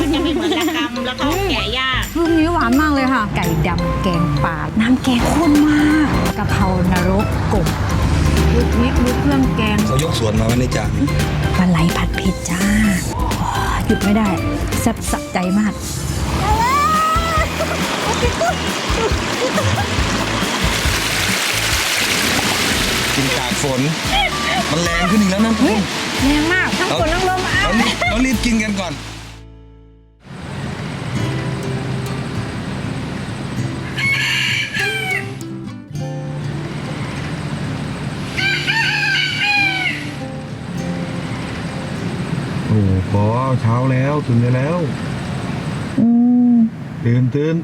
มันจะไม่เหมือนละกำแล้วก็แกะยากลูกนี้หวานมากเลยค่ะ ไก่ดำแกงป่า น้ำแกงข้นมากกะเพรานรกกบดูพริกดูเครื่องแกงเขายกสวนมาไว้ในจานปลาไหลผัดเผ็ดจ้าอ๋อหยุดไม่ได้แซ่บสะใจมากกินกากฝน มันแรงขึ้นอีกแล้วนะเฮ้ยแรงมาก ทั้งฝนทั้งลมอ้าวเรารีบเรารีบกินกันก่อน เช้าแล้วตื่นได้แล้วอืมตื่นตื่น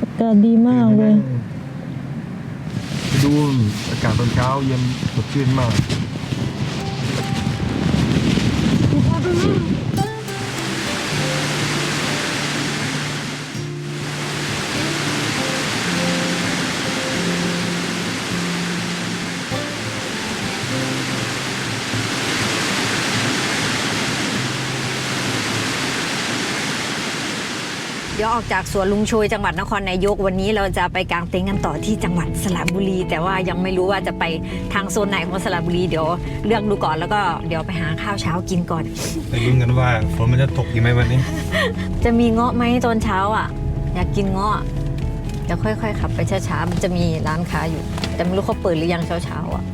อากาศดีมากเลยไปดูอากาศตอนเช้าเย็นสดชื่นมาก ดี๋ยวออกจากสวนลุงโชยจังหวัดนครนายกวันนี้เราจะไปกางเต็นท์กันต่อที่จังหวัดสระบุรี แต่ว่ายังไม่รู้ว่าจะไปทางโซนไหนของสระบุรีเดี๋ยวเลือกดูก่อนแล้วก็เดี๋ยวไปหาข้าวเช้ากินก่อนไปลุ้นกันว่าฝนมันจะตกอีกไหมวันนี้ จะมีเงาะไหมตอนเช้าอะ อยากกินเงาะเดี๋ยวค่อยๆขับไปช้าๆมันจะมีร้านค้าอยู่ แต่ไม่รู้เขาเปิดหรือยังเช้าๆอะ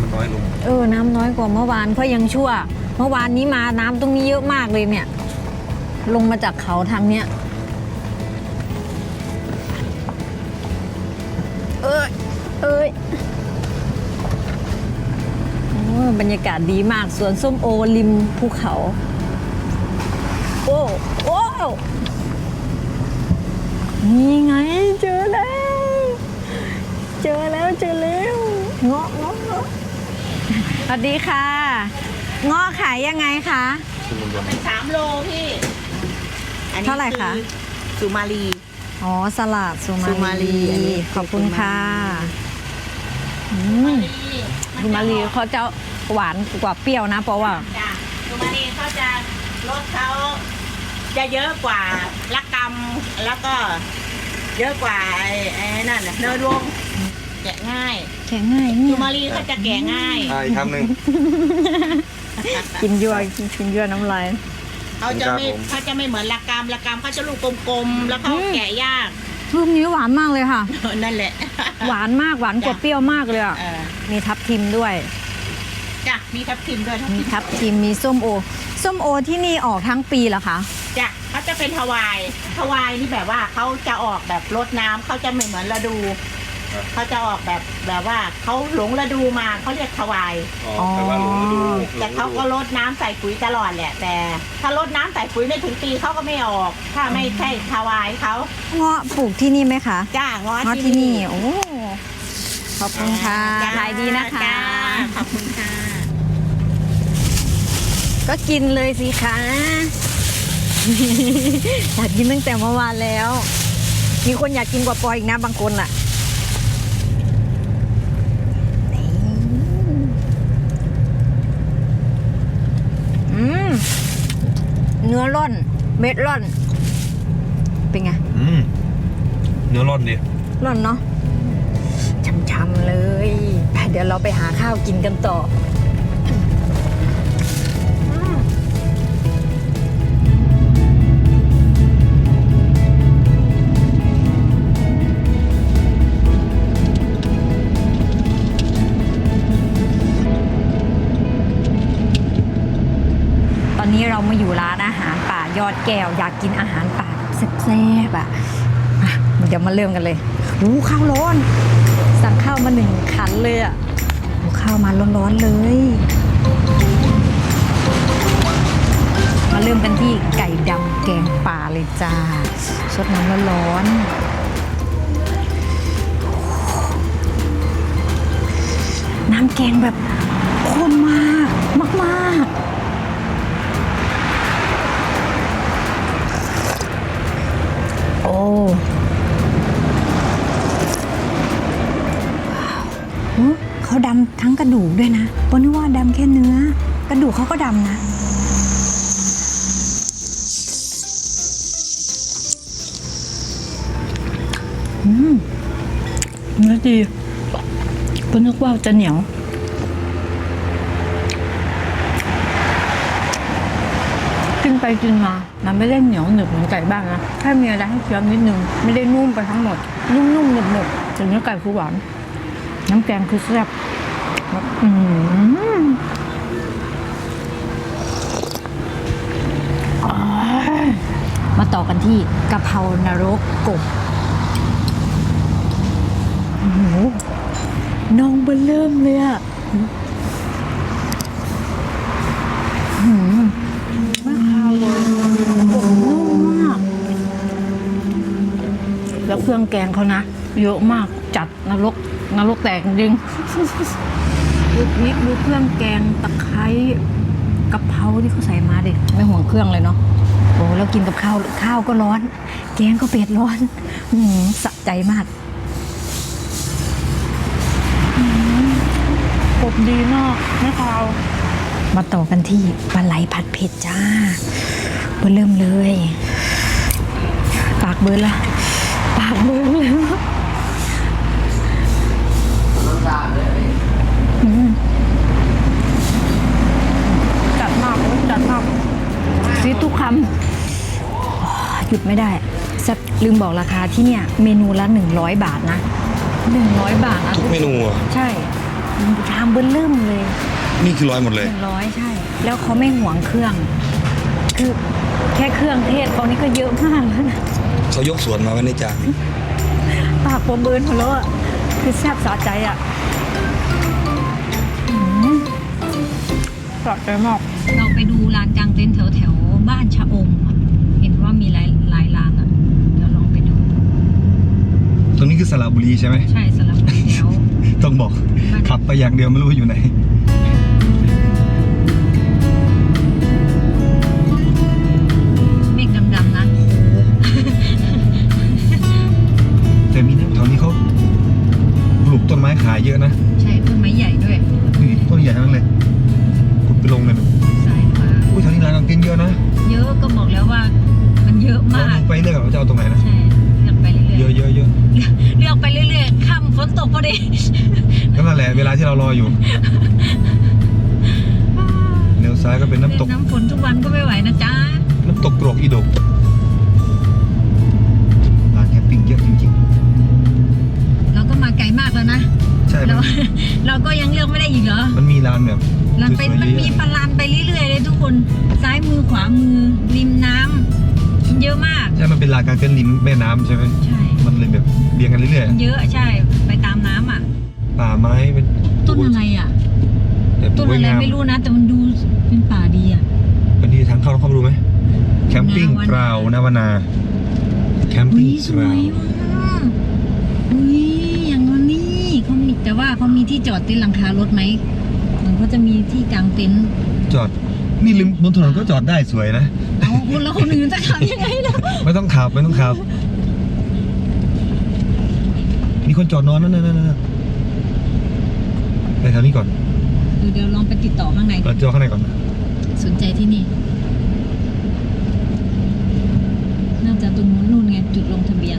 มันน้อยลง เออ น้ำน้อยกว่าเมื่อวานก็ยังชั่ว เมื่อวานนี้มาน้ำตรงนี้เยอะมากเลยเนี่ย ลงมาจากเขาทางเนี้ย เอ้ย เอ้ยโอ้บรรยากาศดีมาก สวนส้มโอริมภูเขา โอ้ โอ้ นี่ไงเจอแล้ว เจอแล้วเจอแล้ว เงาะเงาะ วัสดีค่ะเงาะขายยังไงคะ เป็นสามโลพี่อันนี้เท่าไหร่คะ อสุมาลี อ๋อสลัดสุมาสุมาลีลีอันนี้ขอบคุณค่ะอืมสุมาลีเขาจะหวานกว่าเปรี้ยวนะ เพราะว่า จ้ะสุมาลีเขาจะรสเขาจะเยอะกว่าละกำแล้วก็ เยอะกว่าไอ้ไอ้นั่นน่ะเนยรวม แกะง่ายแกะง่ายเนี่สุยมาลีเขาจะแกะง่าย อ่าอีกคำหนึ่ง กินยั่วกินกินยั่วน้ำลาย เขาจะไม่ครับผม เขาจะไม่เหมือนละกำละกำเขาจะลูกกลมๆ แล้วเขาอืม แกะยากลูกนี้หวานมากเลยค่ะ นั่นแหละ หวานมากหวานกว่าเปรี้ยวมากเลยอะเออมีทับทิมด้วย จ้ะมีทับทิมด้วยทับมีทิมทับทิมมีส้มโอ ส้มโอที่นี่ออกทั้งปีเหรอคะ จ้ะเขาจะเป็นทวายทวายนี่แบบว่าเขาจะออกแบบรดน้ำเขาจะไม่เหมือนฤดู เขาจะออกแบบแบบว่าเขาหลงฤดูมาเขาเรียกทวาย อ๋อแต่ว่าหลงฤดูแต่เขาก็รดน้ำใส่ปุ๋ยตลอดแหละ แต่ ถ้ารดน้ำใส่ปุ๋ยไม่ถึงปีเขาก็ไม่ออก ถ้าไม่ใช่ทวายเขาเงาะปลูกที่นี่ไหมคะจ้างอเงาะที่นี่ โอ้ขอบคุณค่ะจ้ขายดีนะคะ จ้าขอบคุณค่ะ ก็กินเลยสิคะ อยากกินตั้งแต่เมื่อวานแล้ว มีคนอยากกินกว่าปอยอีกนะบางคนอะนี่อืม เนื้อร่อน เม็ดร่อน เป็นไง อืมเนื้อร่อนดิร่อนเนาะช่ำๆเลยไปเดี๋ยวเราไปหาข้าวกินกันต่อ อดแก้วอยากกินอาหารป่าแซ่บๆอะอะเดี๋ยวมาเริ่มกันเลยอู้ข้าวร้อน สั่งข้าวมาหนึ่งขันเลยอะโอ้ข้าวมาร้อนๆเลย มาเริ่มกันที่ไก่ดำแกงป่าเลยจ้าสดน้ำร้อนๆน้ำแกงแบบข้นมากมากๆ ก็ดำนะ อืมเนื้อดีก็นึกว่าจะเหนียวกินไปกินมา มันไม่ได้เหนียวหนึบเหมือนไก่บ้านนะแค่มีอะไรให้เคี้ยวนิดนึง ไม่ได้นุ่มไปทั้งหมด นุ่มๆหนึบๆแต่เนื้อไก่คือหวาน น้ำแกงคือแซ่บอืม ต่อกันที่กะเพรานรกกบโอ้โหน้องเบลเริ่มเลยอะหืมไม่คาวเลยกบนุ่มมาก แล้วเครื่องแกงเขานะ เยอะมากจัดนรกนรกแตกจริงดูพริกดูเครื่องแกงตะไคร้กะเพราที่เขาใส่มาเด็ไม่ห่วงเครื่องเลยเนาะ อ้แล้วกินกับข้าวข้าวก็ร้อน แกงก็เป็ดร้อนอืมสะใจมากอืมกบดีมากไม่คาวมาต่อกันที่ปลาไหลผัดเผ็ดจ้าเบอร์เริ่มเลย ปากเบิร์นละปากเบิร์นเลยอืมจัดมากจัดมากซีดทุกคำอ๋อ หยุดไม่ได้แซ่บลืมบอกราคาที่เนี่ยเมนูละ 100 บาทนะ 100 บาทนะทุกเมนูอะใช่ชามเบิ้ลเริ่มเลยนี่คือร้อยหมดเลยหนึ่งร้อยใช่ แล้วเขาไม่ห่วงเครื่อง คือแค่เครื่องเทศเขานี่ก็เยอะมากแล้วนะเขายกสวนมาไว้ในจานปากผมเบิร์นหมดแล้วอะคือแซ่บสะใจอะอืมสะใจมาก เราไปดูร้านกลางเต็นท์แถวแถวๆบ้านชะอมอะเห็นว่ามีหลายหลายร้านอะ เดี๋ยวลองไปดู ตรงนี้ คือสระบุรีใช่ไหมใช่สลับบุรีแถวต้องบอกขับไปอย่างเดียวไม่รู้ว่าอยู่ไหน ซ้ายก็เป็นน้ำตกเล่นน้ำฝนทุกวันก็ไม่ไหวนะจ๊ะ น้ำตกกรกอีดกร้านแคมปิ้งเยอะจริงเราก็มาไกลมากแล้วนะๆใช่เรามันเราก็ยังเลือกไม่ได้อีกเหรอ มันมีร้านแบบลานเป็นสวยๆมันเยมีอะปลาลานไปเรื่อยๆเลยทุกคน ซ้ายมือขวามือริมน้ำเยอะมาก ใช่ มันเป็นร้านกางเต็นท์ริมแม่น้ำใช่ไหมใช่ มันเลยแบบเรียงกันเรื่อยเยอะใช่ ไปตามน้ำอะๆป่าไม้เป็นต้นอะไรอะแบบต้นสวยอะไรงามไม่รู้นะ แต่มันดู เป็นป่าดีอะวันนี้ทางเข้าต้องเข้าไปดูไหมแคมปิ้งนาวนากราวนาวนา แคมอุ้ปิ้งยสกวราวยมากอุ้ยอย่างนั้นนี่เขามีแต่ว่าเขามีที่จอดเต็นท์หลังคารถไหมเหมันก็จะมีที่กลางเต็นท์จอด นี่ริมบนถนนก็จอดได้สวยนะ เอาคนละคนอื่นจะทำยังไงล่ะไม่ต้องขับไม่ต้องขับ มีคนจอดนอนนั่นนั่นนั่นไปแถวนี้ก่อน เดี๋ยวเดี๋ยวลองไปติดต่อข้างใน เราจอดข้างในก่อนนะ สนใจที่นี่ น่าจะตรงนู้นนู่นไงจุดลงทะเบียน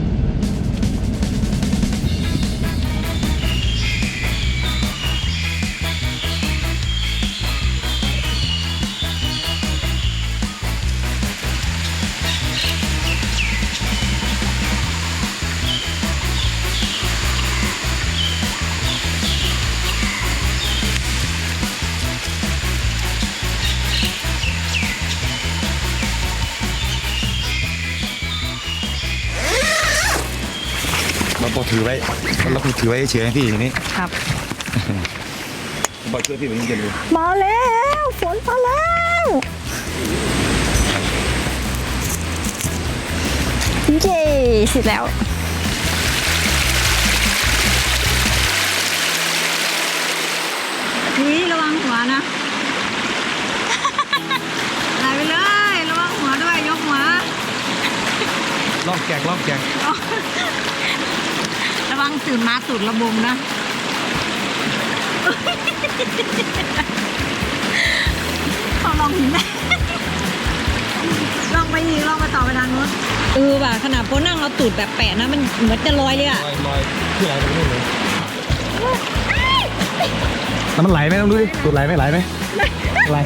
เราพอถือไว้เราพอถือไว้เฉยๆพี่อย่างนี้ครับบอยช่วยพี่แบบนี้จะดูมาแล้วฝนมาแล้วเย้เสร็จแล้วอุ้ยระวังหัวนะไหลไปเลย ระวังหัวด้วย ยกหัวรอบแกงรอบแกงระ วังตื่นมาตูดระบมนะลองหินไหมลองไปอีกลองไปต่อไปทางนู้นเออว่ะขนาดโปนั่งเราตูดแบบแปะนะมันเหมือนจะลอยเลยอะลอยลอยที่ไหลไปนู่นเลยน้ำมันไหลไหมต้องดูดิตูดไหลไหมไหลไหมไหล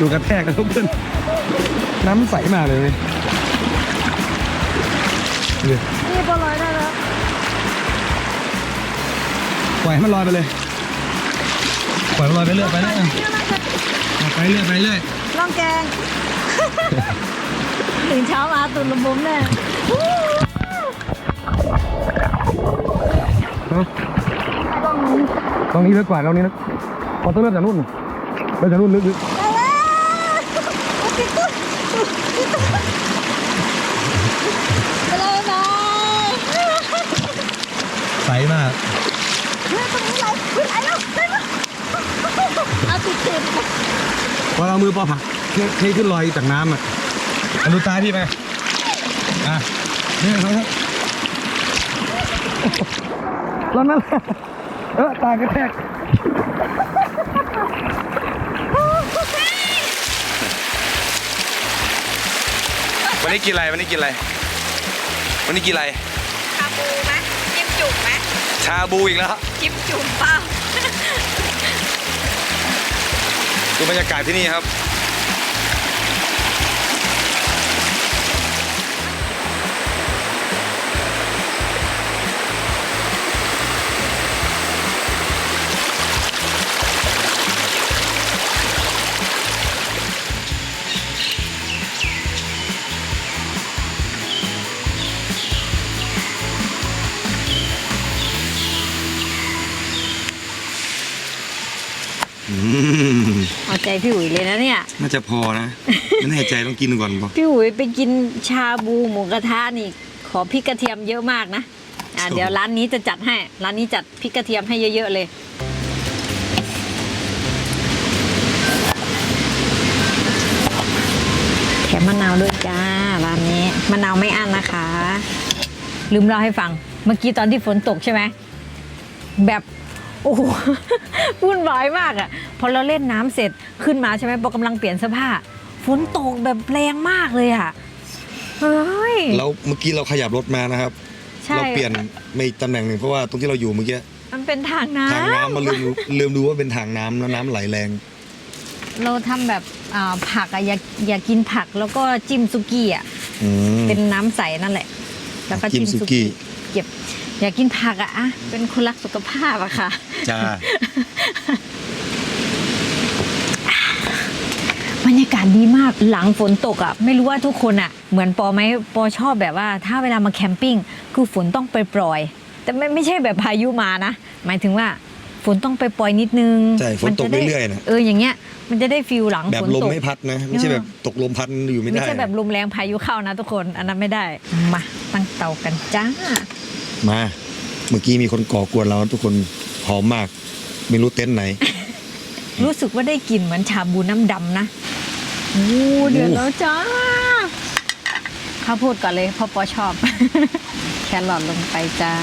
ดูกระแทกกันทุกคนน้ำใสมากเลยเว้ย นี่นี่พอลอยได้แล้วปล่อยให้มันลอยไปเลยปล่อยมันลอยไปเรื่อยไปเรื่อยอะไปเรื่อยไปเรื่อยลองแกง ถึงเช้ามาตุนลมบุ้มแน่ฮะตรงนี้ลึกกว่าตรงนี้นะพอต้องเริ่มจากนู่นเริ่มจากนู่นลึกลึ สมากเอาติดติดพอเรามือปอผักเทขึ้นลอยจากน้ำอะอันดูตาพี่ไปอะนี่เขาครับร้อนนั่นแหละเออตากระแทกวันนี้กินอะไรวันนี้กินอะไรวันนี้กินอะไรชาบูไหม จิ้มจุ่มไหมชาบูอีกแล้วจิ้มจุ่มเปล่าดูบรรยากาศที่นี่ครับ ใจพี่อุ๋ยเลยนะเนี่ย น่าจะพอนะ ไม่แน่ใจต้องกินก่อนปะพี่อุ๋ยไปกินชาบูหมูกระทะนี่ ขอพริกกระเทียมเยอะมากนะอะครับเดี๋ยวร้านนี้จะจัดให้ ร้านนี้จัดพริกกระเทียมให้เยอะๆเลย แถมมะนาวด้วยจ้าร้านนี้มะนาวไม่อั้นนะคะ ลืมเล่าให้ฟัง เมื่อกี้ตอนที่ฝนตกใช่ไหมแบบ โอ้โหวุ่นวายมากอะ่ะพอเราเล่นน้ำเสร็จขึ้นมาใช่ไหมพอกำลังเปลี่ยนเสื้อผ้าฝนตกแบบแรงมากเลยอะ่ะเฮ้ยเราเมื่อกี้เราขยับรถมานะครับใช่เราเปลี่ยนไม่ตำแหน่งหนึ่งเพราะว่าตรงที่เราอยู่เมื่อกี้มันเป็นทางน้ทางน้ำมาลืมลืมดูว่าเป็นทางน้ำแล้วน้ำไหลแรงำเราทำแบบอ่าผักอะอยากอยากกินผักแล้วก็จิ้มซุกี้อะอืมเป็นน้ำใสนั่นแหละ แล้วก็จิ้จิ้มมสุซุกี้กี้เก็บ อยากกินผักอะอะเป็นคนรักสุขภาพอะค่ะ จ้า บรรยากาศดีมากหลังฝนตกอะ่ะ ไม่รู้ว่าทุกคนอะ่ะ เหมือนปอไหมปอชอบแบบว่า ถ้าเวลามาแคมปิ้งคือฝนต้องไปปล่อยๆแต่ไม่ไม่ใช่แบบพายุมานะ หมายถึงว่าฝนต้องไปปล่อยนิดนึงใช่ฝนตกมัจะได้เรื่อยๆน่ะ เอออย่างเงี้ย มันจะได้ฟิลหลังแบบฝนลมตก ไม่พัดนะ ไม่ใช่แบบตกลมพัดอยู่ไม่ไม่ได้ ใช่แบบลมแรงพายุเข้านะทุกคน อันนั้นไม่ได้ มาตั้งเตากันจ้า มา เมื่อกี้มีคนก่อกวนเราทุกคนหอมมาก ไม่รู้เต็นท์ไหน รู้สึกว่าได้กลิ่นเหมือนชาบูน้ำดำนะโอ้เดือดแล้วจ้าข้าวโพดก่อนเลยเพราะปอชอบ แครอทลงไปจ้า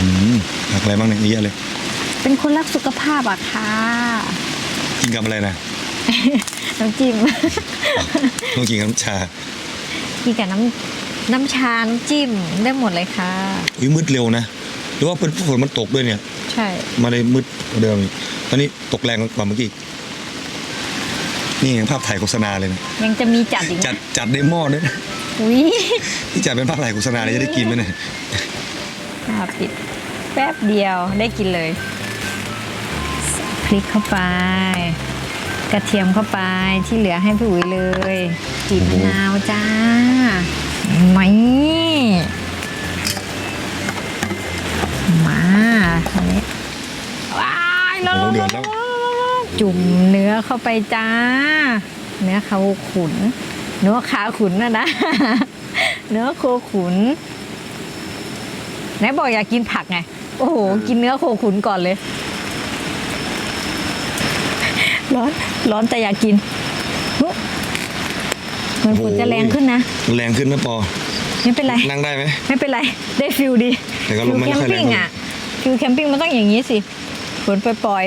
อืมผักอะไรบ้างเนี่ยเยอะเลย เป็นคนรักสุขภาพอะค่ะกินกับอะไรนะน้ำจิ้มต้องกินกับน้ำชา กินกับน้ำ น้ำชาน้ำจิ้มได้หมดเลยค่ะ อุ้ยมืดเร็วนะ หรือว่าเป็นฝนมันตกด้วยเนี่ย ใช่ มาเลยมืดกว่าเดิมอีกตอนนี้ตกแรงกว่าเมื่อกี้อีกนี่ไงภาพถ่ายโฆษณาเลยนะยังจะมีจัดอีกจัดนะจัดในหม้อด้วยนะอุ้ยที่จัดเป็นภาพถ่ายโฆษณาเลยจะได้กินไหมเนี่ยอ่าปิดแป๊บเดียวได้กินเลยพริกเข้าไป กระเทียมเข้าไปที่เหลือให้พี่อุ๋ยเลยจีบมะนาวจ้า ไม่มาอันนี้ว้ายล้วโอ้โหเดือดแล้ว จุ่มเนื้อเข้าไปจ้า เนื้อเขาขุน เนื้อขาขุนนะนะ เนื้อโคขุนไหนบอกอยากกินผักไง โอ้โห กินเนื้อโคขุนก่อนเลย ร้อน ร้อนแต่อยากกิน มืนฝนจะแรงขึ้นนะ แรงขึ้นนะปอ ไม่เป็นไร นั่งได้ไหม ไม่เป็นไร ได้ฟิลดีฟิวก็ลมไม่ค่งอะฟิลแคมปิ้งมันต้องอย่างนี้สิฝนปล่อย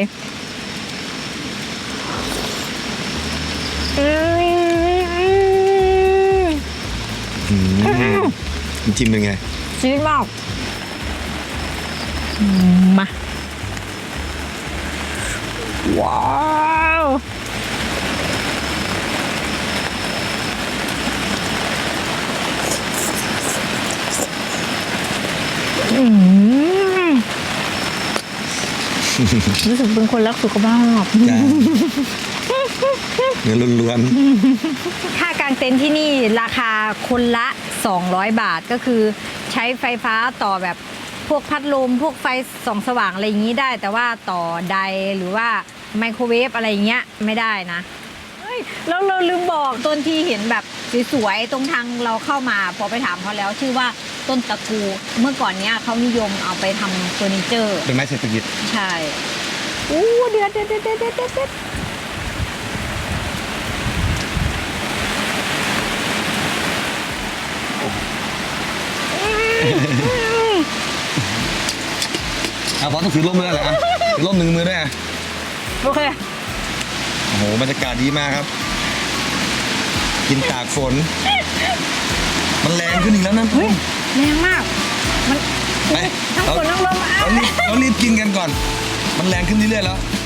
จิ้มเป็นไงชีสมากมาว้า รู้สึกเป็นคนรักสุขภาพจ้าเนื้อล้วนค่ากางเต็นท์ที่นี่ราคาคนละ 200 บาทก็คือใช้ไฟฟ้าต่อแบบพวกพัดลมพวกไฟส่องสว่างอะไรอย่างนี้ได้ แต่ว่าต่อไดหรือว่าไมโครเวฟอะไรอย่างเงี้ยไม่ได้นะเฮ้ย แล้วเราลืมบอกต้นที่เห็นแบบสวยๆตรงทางเราเข้ามาพอไปถามเขาแล้วชื่อว่าต้นตะกู เมื่อก่อนเนี้ยเขานิยมเอาไปทำเฟอร์นิเจอร์ๆเป็นไม้เศรษฐกิจใช่อู้เดือดเดือดเดือดเดือดเดือดเดือดอะพอต้องถือร่มด้วยแหละอะถือร่มหนึ่งมือด้วยอะโอเค โอ้โหบรรยากาศดีมากครับ กินตากฝน มันแรงขึ้นอีกแล้วนะเฮ้ยแรงมาก มันไปทั้งฝนทั้งลมอะ เรารีบเรารีบกินกันก่อน มันแรงขึ้นเรื่อยๆแล้วเ